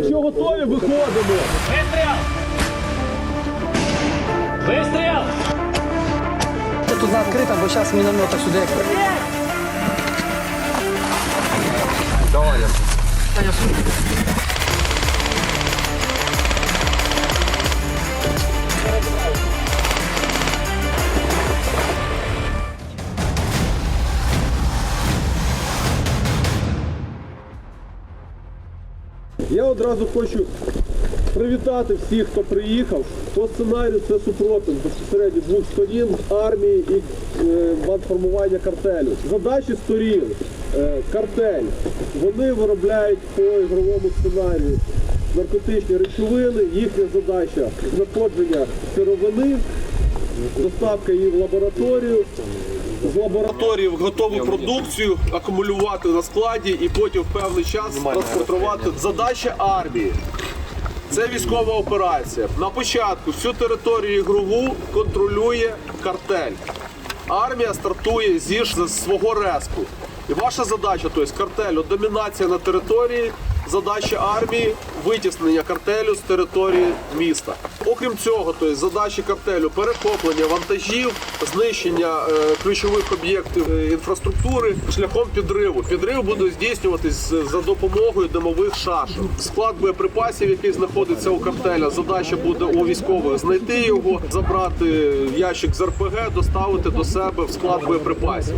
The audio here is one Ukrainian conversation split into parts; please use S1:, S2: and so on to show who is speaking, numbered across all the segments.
S1: Якщо готові, виходимо.
S2: Вистріл! Вистріл!
S3: Тут вона відкрита, бо зараз міномета сюди як при-
S1: Я одразу хочу привітати всіх, хто приїхав. По сценарію це супротив безпосередньо двох сторін армії і е, бандформування картелю. Задачі сторін е, картель. Вони виробляють по ігровому сценарію наркотичні речовини. Їхня задача знаходження сировини, доставка її в лабораторію. З лабораторії готову продукцію акумулювати на складі і потім в певний час транспортувати. Задача армії. Це військова операція. На початку всю територію ігрову контролює картель. Армія стартує зі свого респу. І ваша задача, тобто картелю, домінація на території, задача армії витіснення картелю з території міста. Окрім цього, тобто задачі картелю перехоплення вантажів, знищення е, ключових об'єктів е, інфраструктури шляхом підриву. Підрив буде здійснюватись за допомогою димових шашок. Склад боєприпасів, який знаходиться у картеля, задача буде у військових знайти його, забрати ящик з РПГ, доставити до себе в склад боєприпасів.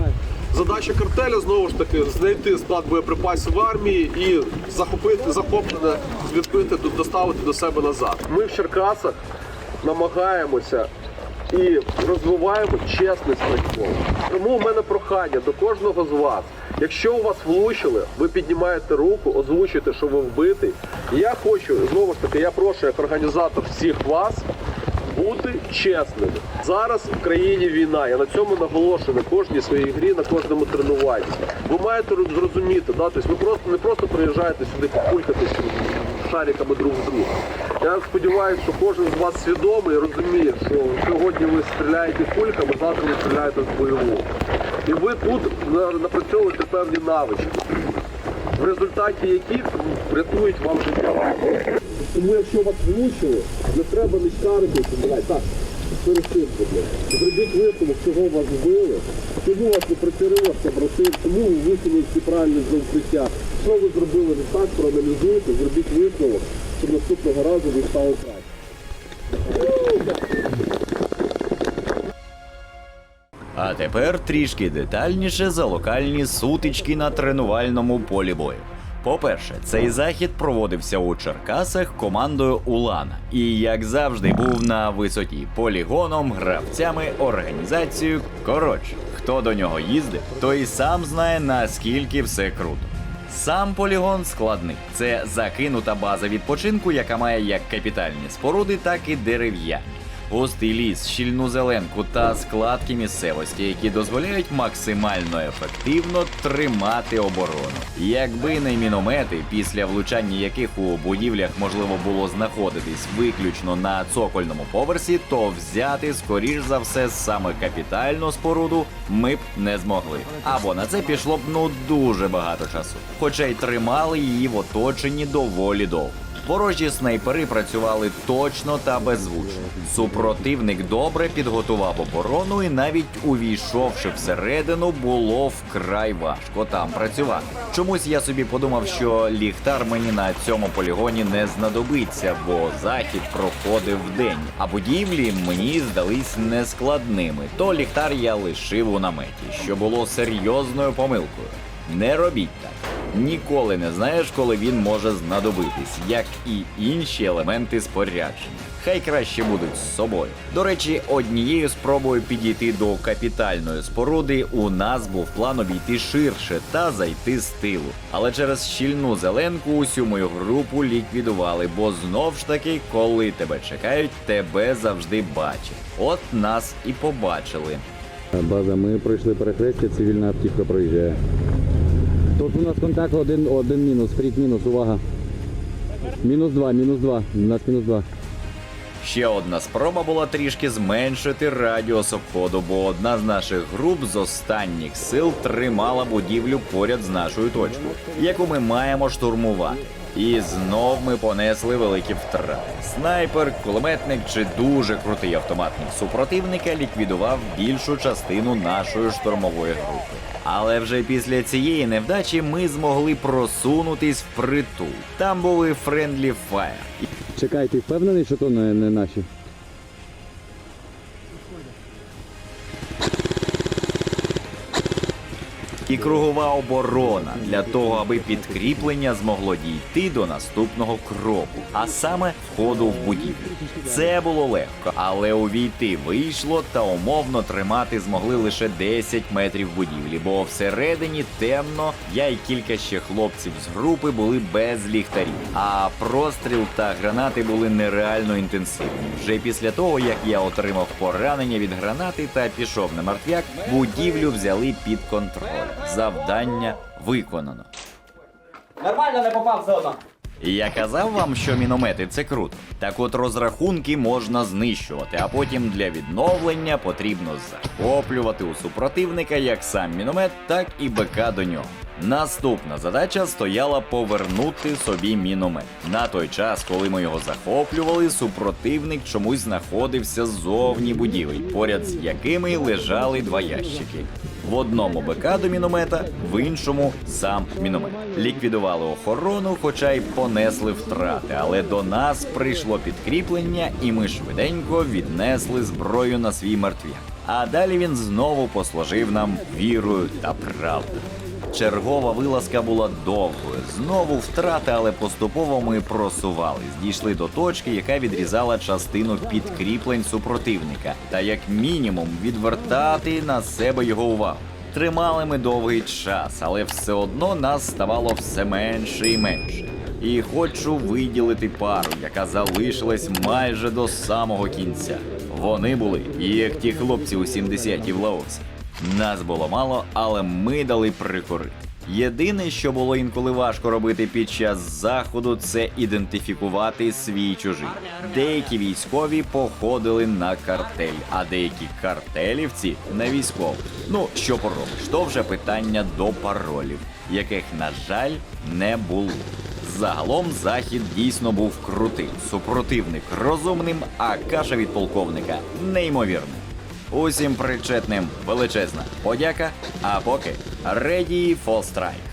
S1: Задача картеля знову ж таки знайти склад боєприпасів в армії і захопити захоплене, відбити, доставити до себе назад. Ми в Черкасах намагаємося і розвиваємо чесний спортфол. Тому в мене прохання до кожного з вас. Якщо у вас влучили, ви піднімаєте руку, озвучуєте, що ви вбитий. Я хочу, знову ж таки, я прошу як організатор всіх вас бути чесними. Зараз в країні війна. Я на цьому наголошую на кожній своїй грі, на кожному тренуванні. Ви маєте зрозуміти, да? тобто ви просто не просто приїжджаєте сюди покулькатись шариками друг з другом. Я сподіваюся, що кожен з вас свідомий розуміє, що сьогодні ви стріляєте кульками, завтра ви стріляєте з бойового. І ви тут напрацьовуєте певні навички, в результаті яких врятують вам життя. Тому якщо вас влучили, не треба не шаритися, давай, так, блядь. Зробіть висновок, чого вас вбили, чому вас не прицілилося брати, чому ви викинули ці правильні за укриття. Що ви зробили не так, проаналізуйте, зробіть висновок, щоб наступного разу ви стали краще.
S4: А тепер трішки детальніше за локальні сутички на тренувальному полі бою. По-перше, цей захід проводився у Черкасах командою Улана і, як завжди, був на висоті полігоном, гравцями, організацією. Коротше, хто до нього їздив, той сам знає наскільки все круто. Сам полігон складний. Це закинута база відпочинку, яка має як капітальні споруди, так і дерев'яні. Густий ліс, щільну зеленку та складки місцевості, які дозволяють максимально ефективно тримати оборону. Якби не міномети, після влучання яких у будівлях можливо було знаходитись виключно на цокольному поверсі, то взяти скоріш за все саме капітальну споруду ми б не змогли. Або на це пішло б ну дуже багато часу. Хоча й тримали її в оточенні доволі довго. Ворожі снайпери працювали точно та беззвучно. Супротивник добре підготував оборону, і навіть увійшовши всередину, було вкрай важко там працювати. Чомусь я собі подумав, що ліхтар мені на цьому полігоні не знадобиться, бо захід проходив вдень, а будівлі мені здались нескладними. То ліхтар я лишив у наметі, що було серйозною помилкою. Не робіть так. Ніколи не знаєш, коли він може знадобитись, як і інші елементи спорядження. Хай краще будуть з собою. До речі, однією спробою підійти до капітальної споруди у нас був план обійти ширше та зайти з тилу. Але через щільну зеленку усю мою групу ліквідували, бо знов ж таки, коли тебе чекають, тебе завжди бачать. От нас і побачили.
S5: База, ми пройшли перехрестя, цивільна автівка проїжджає. Тут у нас контакт один, один мінус, фрік мінус, увага. Мінус два, мінус два, у нас мінус два.
S4: Ще одна спроба була трішки зменшити радіус обходу, бо одна з наших груп з останніх сил тримала будівлю поряд з нашою точкою, яку ми маємо штурмувати. І знов ми понесли великі втрати. Снайпер, кулеметник чи дуже крутий автоматник супротивника ліквідував більшу частину нашої штурмової групи. Але вже після цієї невдачі ми змогли просунутись в притул. Там були френдлі фаєр.
S5: Чекай, ти впевнений, що то не, не наші?
S4: І кругова оборона для того, аби підкріплення змогло дійти до наступного кроку, а саме входу в будівлю. Це було легко, але увійти вийшло та умовно тримати змогли лише 10 метрів будівлі, бо всередині темно. Я і кілька ще хлопців з групи були без ліхтарів. А простріл та гранати були нереально інтенсивні. Вже після того, як я отримав поранення від гранати та пішов на мертвяк, будівлю взяли під контроль. Завдання виконано.
S3: Нормально не попав все одно.
S4: Я казав вам, що міномети це круто. Так от розрахунки можна знищувати, а потім для відновлення потрібно захоплювати у супротивника як сам міномет, так і БК до нього. Наступна задача стояла повернути собі міномет. На той час, коли ми його захоплювали, супротивник чомусь знаходився ззовні будівель, поряд з якими лежали два ящики. В одному БК до міномета, в іншому сам міномет. Ліквідували охорону, хоча й понесли втрати, але до нас прийшло підкріплення, і ми швиденько віднесли зброю на свій мертвяк. А далі він знову послужив нам вірою та правдою. Чергова вилазка була довгою. Знову втрати, але поступово ми просувались. Дійшли до точки, яка відрізала частину підкріплень супротивника, та як мінімум відвертати на себе його увагу. Тримали ми довгий час, але все одно нас ставало все менше і менше. І хочу виділити пару, яка залишилась майже до самого кінця. Вони були, як ті хлопці у 70-ті в Лаосі. Нас було мало, але ми дали прикурити. Єдине, що було інколи важко робити під час заходу, це ідентифікувати свій чужий. Деякі військові походили на картель, а деякі картелівці на військових. Ну що поробиш, то вже питання до паролів, яких, на жаль, не було. Загалом захід дійсно був крутим, супротивник розумним, а каша від полковника неймовірна. Усім причетним величезна подяка. А поки ready for strike.